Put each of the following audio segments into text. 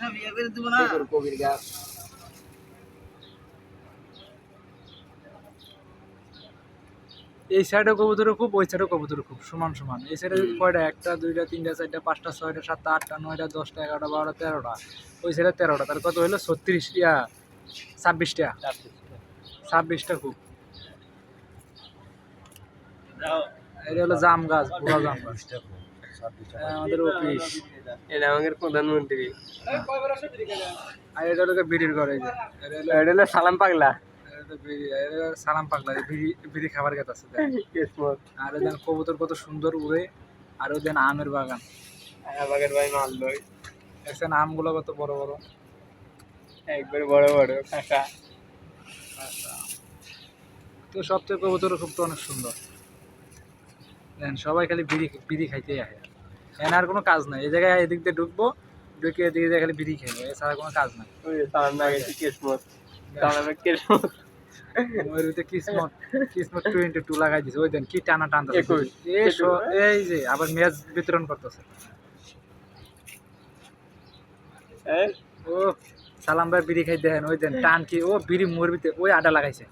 সব ইয়ে করে দেবো না। কবির গাছ এই সাইডে কবুতর খুব ওই সাইডে কবুতর খুব সমান সমান। এই সাইডে কয়টা? একটা দুইটা তিনটা চারটা পাঁচটা ছয়টা সাতটা আটটা নয়টা দশটা এগারোটা বারোটা তেরোটা। ওই সাইডে তেরোটা তার কত হলো ছত্রিশ ইয়া ছাব্বিশটা। ছাব্বিশটা খুব। এটা হলো জাম গাছ পুরো জাম গাছ। হ্যাঁ, আমাদের অফিস এটা আমাদের প্রধানমন্ত্রী। আর এটা হলো বিড়ির যে। এটা হলো সালাম পাগলা। সালাম পাগলা বিড়ি বিড়ি খাবার গেত আছে আর ওদের কবুতর কত সুন্দর উড়ে আর ওদের আমের বাগান। আমাদের ভাই মারলো দেখছেন আমগুলো কত বড় বড়। একবার বড় বড় কাকা তো সবচেয়ে কবুতর খুব তো অনেক সুন্দর। দেখেন সবাই খালি বিড়ি বিড়ি খাইতেই আসে। এখানে আর কোনো কাজ নাই। এই জায়গায় এদিক দিয়ে ঢুকবো ঢুকে এদিকে দিয়ে খালি বিড়ি খাইবো এছাড়া কোনো কাজ নাই। ওই যে সালাম না গেছে কিসমত। কিসমত। ওই ভিতরে কিসমত কিসমত টোয়েন্টি টু লাগাই দিছে। ওই দেন কি টানা টানতে এই যে আবার ম্যাচ বিতরণ করতেছে। ও সালাম ভাই বিড়ি খাই দেখেন ওই দেন টান কি ও বিড়ি মুরবিতে ওই লাগাইছে।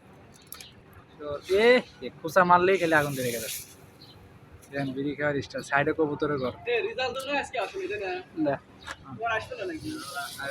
তো এ খোসা মারলেই খেলে আগুন ধরে গেছে দেখেন বিড়ি খাওয়ার স্টাইল সাইডে কবুতরের ঘর। আর।